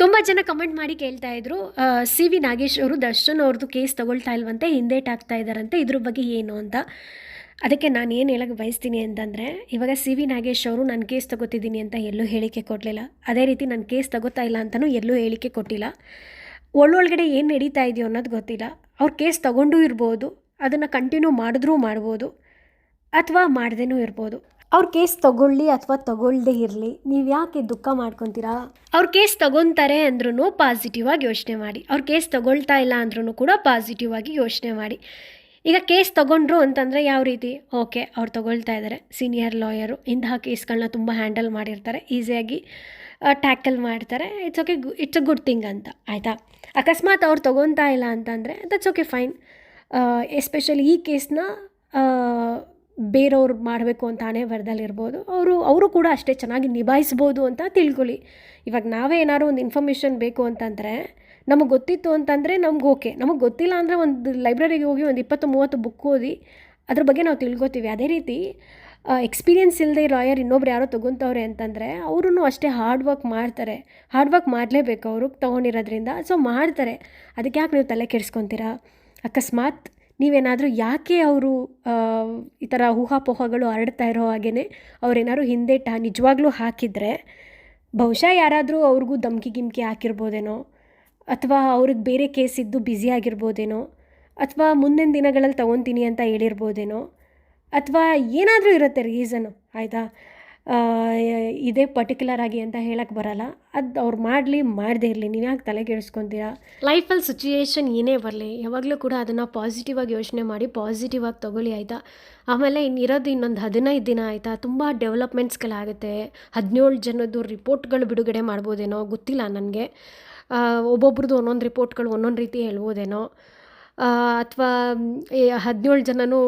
ತುಂಬ ಜನ ಕಮೆಂಟ್ ಮಾಡಿ ಕೇಳ್ತಾ ಇದ್ರು. ಸಿ ವಿ ನಾಗೇಶ್ ಅವರು ದರ್ಶನ್ ಅವ್ರದ್ದು ಕೇಸ್ ತಗೊಳ್ತಾ ಇಲ್ವಂತೆ ಹಿಂದೇಟ್ ಆಗ್ತಾ ಇದ್ದಾರಂತೆ ಇದ್ರ ಬಗ್ಗೆ ಏನು ಅಂತ. ಅದಕ್ಕೆ ನಾನು ಏನು ಹೇಳಕ್ಕೆ ಬಯಸ್ತೀನಿ ಅಂತಂದರೆ, ಇವಾಗ ಸಿ ವಿ ನಾಗೇಶ್ ಅವರು ನಾನು ಕೇಸ್ ತಗೋತಿದ್ದೀನಿ ಅಂತ ಎಲ್ಲೂ ಹೇಳಿಕೆ ಕೊಡಲಿಲ್ಲ. ಅದೇ ರೀತಿ ನಾನು ಕೇಸ್ ತಗೋತಾ ಇಲ್ಲ ಅಂತಲೂ ಎಲ್ಲೂ ಹೇಳಿಕೆ ಕೊಟ್ಟಿಲ್ಲ. ಒಳ್ಳೊಳಗಡೆ ಏನು ನಡೀತಾ ಇದೆಯೋ ಅನ್ನೋದು ಗೊತ್ತಿಲ್ಲ. ಅವ್ರು ಕೇಸ್ ತಗೊಂಡೂ ಇರ್ಬೋದು, ಅದನ್ನು ಕಂಟಿನ್ಯೂ ಮಾಡಿದ್ರೂ ಮಾಡ್ಬೋದು, ಅಥವಾ ಮಾಡ್ದೇನೂ ಇರ್ಬೋದು. ಅವ್ರ ಕೇಸ್ ತಗೊಳ್ಳಿ ಅಥವಾ ತಗೊಳ್ಳದೇ ಇರಲಿ, ನೀವು ಯಾಕೆ ದುಃಖ ಮಾಡ್ಕೊತೀರಾ? ಅವ್ರ ಕೇಸ್ ತಗೊತಾರೆ ಅಂದ್ರೂ ಪಾಸಿಟಿವ್ ಆಗಿ ಯೋಚನೆ ಮಾಡಿ. ಅವ್ರ ಕೇಸ್ ತಗೊಳ್ತಾ ಇಲ್ಲ ಅಂದ್ರೂ ಕೂಡ ಪಾಸಿಟಿವ್ ಆಗಿ ಯೋಚನೆ ಮಾಡಿ. ಈಗ ಕೇಸ್ ತಗೊಂಡ್ರು ಅಂತಂದರೆ ಯಾವ ರೀತಿ? ಓಕೆ, ಅವ್ರು ತಗೊಳ್ತಾ ಇದ್ದಾರೆ ಸೀನಿಯರ್ ಲಾಯರು ಇಂತಹ ಕೇಸ್ಗಳನ್ನ ತುಂಬ ಹ್ಯಾಂಡಲ್ ಮಾಡಿರ್ತಾರೆ. ಈಸಿಯಾಗಿ ಟ್ಯಾಕಲ್ ಮಾಡ್ತಾರೆ. It's okay it's a good thing ಅಂತ. ಆಯಿತಾ? ಅಕಸ್ಮಾತ್ ಅವ್ರು ತಗೊತಾ ಇಲ್ಲ ಅಂತಂದರೆ ದಟ್ಸ್ ಓಕೆ ಫೈನ್ ಎಸ್ಪೆಷಲಿ ಈ ಕೇಸ್ನ ಬೇರೆಯವ್ರು ಮಾಡಬೇಕು ಅಂತ ಹಣೆ ಬರದಲ್ಲಿರ್ಬೋದು. ಅವರು ಅವರು ಕೂಡ ಅಷ್ಟೇ ಚೆನ್ನಾಗಿ ನಿಭಾಯಿಸ್ಬೋದು ಅಂತ ತಿಳ್ಕೊಳ್ಳಿ. ಇವಾಗ ನಾವೇ ಏನಾದ್ರು ಒಂದು ಇನ್ಫಾರ್ಮೇಷನ್ ಬೇಕು ಅಂತಂದರೆ ನಮಗೆ ಗೊತ್ತಿತ್ತು ಅಂತಂದರೆ ನಮ್ಗೆ ಓಕೆ. ನಮಗೆ ಗೊತ್ತಿಲ್ಲ ಅಂದರೆ ಒಂದು ಲೈಬ್ರರಿಗೆ ಹೋಗಿ ಒಂದು ಇಪ್ಪತ್ತು, ಮೂವತ್ತು ಬುಕ್ ಓದಿ ಅದ್ರ ಬಗ್ಗೆ ನಾವು ತಿಳ್ಕೊತೀವಿ. ಅದೇ ರೀತಿ ಎಕ್ಸ್ಪೀರಿಯೆನ್ಸ್ ಇಲ್ಲದೆ ಲಾಯರ್ ಇನ್ನೊಬ್ರು ಯಾರೋ ತೊಗೊತವ್ರೆ ಅಂತಂದರೆ ಅವರು ಅಷ್ಟೇ ಹಾರ್ಡ್ ವರ್ಕ್ ಮಾಡ್ತಾರೆ. ಹಾರ್ಡ್ ವರ್ಕ್ ಮಾಡಲೇಬೇಕು ಅವರು ತೊಗೊಂಡಿರೋದ್ರಿಂದ. ಸೊ ಮಾಡ್ತಾರೆ. ಅದಕ್ಕೆ ಯಾಕೆ ನೀವು ತಲೆ ಕೆಡಿಸ್ಕೊತೀರಾ? ಅಕಸ್ಮಾತ್ ನೀವೇನಾದರೂ ಯಾಕೆ ಅವರು ಈ ಥರ ಊಹಾಪೋಹಗಳು ಹರಡ್ತಾ ಇರೋ ಹಾಗೇ ಹಿಂದೆ ಹಿಂದೇಟ ನಿಜವಾಗ್ಲೂ ಹಾಕಿದರೆ ಬಹುಶಃ ಯಾರಾದರೂ ಅವ್ರಿಗೂ ಧಮ್ಕಿ ಗಿಮ್ಕಿ ಹಾಕಿರ್ಬೋದೇನೋ? ಅಥವಾ ಅವ್ರಿಗೆ ಬೇರೆ ಕೇಸ್ ಇದ್ದು ಬ್ಯುಸಿ ಆಗಿರ್ಬೋದೇನೋ? ಅಥವಾ ಮುಂದಿನ ದಿನಗಳಲ್ಲಿ ತೊಗೊತೀನಿ ಅಂತ ಹೇಳಿರ್ಬೋದೇನೋ? ಅಥವಾ ಏನಾದರೂ ಇರುತ್ತೆ ರೀಸನು, ಆಯಿತಾ? ಇದೇ ಪರ್ಟಿಕ್ಯುಲರ್ ಆಗಿ ಅಂತ ಹೇಳಕ್ಕೆ ಬರಲ್ಲ. ಅದು ಅವ್ರು ಮಾಡಲಿ, ಮಾಡದೇ ಇರಲಿ. ನೀವು ಯಾಕೆ ತಲೆ ಕೆಡಿಸ್ಕೊತೀರಾ? ಲೈಫಲ್ಲಿ ಸಿಚುಯೇಷನ್ ಏನೇ ಬರಲಿ, ಯಾವಾಗಲೂ ಕೂಡ ಅದನ್ನು ಪಾಸಿಟಿವ್ ಆಗಿ ಯೋಚನೆ ಮಾಡಿ ಪಾಸಿಟಿವ್ ಆಗಿ ತೊಗೊಳ್ಳಿ, ಆಯಿತಾ? ಆಮೇಲೆ ಇನ್ನಿರೋದು ಇನ್ನೊಂದು ಹದಿನೈದು ದಿನ ಆಯಿತಾ? ತುಂಬ ಡೆವಲಪ್ಮೆಂಟ್ಸ್ಗಳಾಗುತ್ತೆ ಹದಿನೇಳು ಜನದ್ದು ರಿಪೋರ್ಟ್ಗಳು ಬಿಡುಗಡೆ ಮಾಡ್ಬೋದೇನೋ ಗೊತ್ತಿಲ್ಲ ನನಗೆ. ಒಬ್ಬೊಬ್ರದ್ದು ಒಂದೊಂದು ರಿಪೋರ್ಟ್ಗಳು ಒಂದೊಂದು ರೀತಿ ಹೇಳ್ಬೋದೇನೋ. ಅಥವಾ ಹದಿನೇಳು ಜನನೂ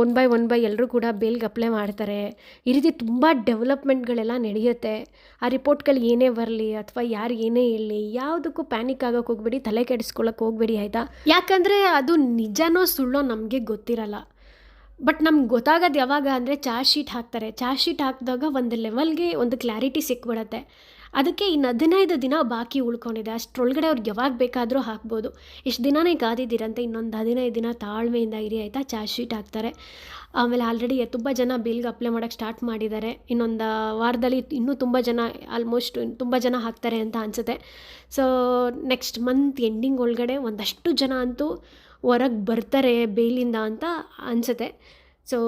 ಒನ್ ಬೈ ಒನ್ ಬೈ ಎಲ್ಲರೂ ಕೂಡ ಬೇಲ್ಗೆ ಅಪ್ಲೈ ಮಾಡ್ತಾರೆ. ಈ ರೀತಿ ತುಂಬ ಡೆವಲಪ್ಮೆಂಟ್ಗಳೆಲ್ಲ ನಡೆಯುತ್ತೆ. ಆ ರಿಪೋರ್ಟ್ಗಳು ಏನೇ ಬರಲಿ ಅಥವಾ ಯಾರು ಏನೇ ಇರಲಿ, ಯಾವುದಕ್ಕೂ ಪ್ಯಾನಿಕ್ ಆಗೋಕೆ ಹೋಗ್ಬೇಡಿ, ತಲೆ ಕೆಡಿಸ್ಕೊಳ್ಳೋಕೆ ಹೋಗ್ಬೇಡಿ ಆಯಿತಾ? ಯಾಕಂದರೆ ಅದು ನಿಜನೋ ಸುಳ್ಳೋ ನಮಗೆ ಗೊತ್ತಿರಲ್ಲ. ಬಟ್ ನಮ್ಗೆ ಗೊತ್ತಾಗೋದು ಯಾವಾಗ ಅಂದರೆ ಚಾರ್ಜ್ ಶೀಟ್ ಹಾಕ್ತಾರೆ. ಚಾರ್ಜ್ ಶೀಟ್ ಹಾಕಿದಾಗ ಒಂದು ಲೆವೆಲ್ಗೆ ಒಂದು ಕ್ಲಾರಿಟಿ ಸಿಕ್ಬಿಡತ್ತೆ. ಅದಕ್ಕೆ ಇನ್ನು ಹದಿನೈದು ದಿನ ಬಾಕಿ ಉಳ್ಕೊಂಡಿದೆ. ಅಷ್ಟರೊಳಗಡೆ ಅವ್ರಿಗೆ ಯಾವಾಗ ಬೇಕಾದರೂ ಹಾಕ್ಬೋದು. ಇಷ್ಟು ದಿನನೇ ಕಾದಿದ್ದೀರಂತೆ ಇನ್ನೊಂದು ಹದಿನೈದು ದಿನ ತಾಳ್ಮೆಯಿಂದ ಇರಿ ಆಯಿತಾ? ಚಾರ್ಜ್ ಶೀಟ್ ಹಾಕ್ತಾರೆ. ಆಮೇಲೆ ಆಲ್ರೆಡಿ ತುಂಬ ಜನ ಬಿಲ್ಗೆ ಅಪ್ಲೈ ಮಾಡೋಕ್ಕೆ ಸ್ಟಾರ್ಟ್ ಮಾಡಿದ್ದಾರೆ. ಇನ್ನೊಂದು ವಾರದಲ್ಲಿ ಇನ್ನೂ ತುಂಬ ಜನ ಆಲ್ಮೋಸ್ಟ್ ತುಂಬ ಜನ ಹಾಕ್ತಾರೆ ಅಂತ ಅನಿಸುತ್ತೆ. ಸೊ ನೆಕ್ಸ್ಟ್ ಮಂತ್ ಎಂಡಿಂಗ್ ಒಳಗಡೆ ಒಂದಷ್ಟು ಜನ ಅಂತೂ ಹೊರಗೆ ಬರ್ತಾರೆ ಬೇಲಿಂದ ಅಂತ ಅನಿಸುತ್ತೆ. ಸೊ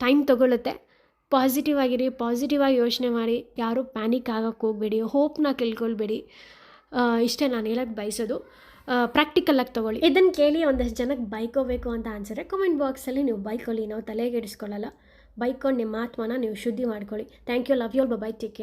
ಟೈಮ್ ತೊಗೊಳುತ್ತೆ. ಪಾಸಿಟಿವ್ ಆಗಿರಿ ಪಾಸಿಟಿವ್ ಆಗಿ ಯೋಚನೆ ಮಾಡಿ. ಯಾರೂ ಪ್ಯಾನಿಕ್ ಆಗೋಕೆ ಹೋಗಬೇಡಿ ಹೋಪ್ನ ಕೇಳ್ಕೊಳ್ಬೇಡಿ. ಇಷ್ಟೇ ನಾನು ಹೇಳಕ್ಕೆ ಬಯಸೋದು. ಪ್ರಾಕ್ಟಿಕಲಾಗಿ ತೊಗೊಳ್ಳಿ. ಇದನ್ನು ಕೇಳಿ ಒಂದಷ್ಟು ಜನಕ್ಕೆ ಬೈಕೋಬೇಕು ಅಂತ ಅನ್ಸಿದ್ರೆ ಕಮೆಂಟ್ ಬಾಕ್ಸಲ್ಲಿ ನೀವು ಬೈಕೊಳ್ಳಿ, ನಾವು ತಲೆಗೆಡಿಸ್ಕೊಳ್ಳಲ್ಲ. ಬೈಕೊಂಡು ನಿಮ್ಮ ಆತ್ಮನ ನೀವು ಶುದ್ಧಿ ಮಾಡ್ಕೊಳ್ಳಿ. Thank you love you bye take care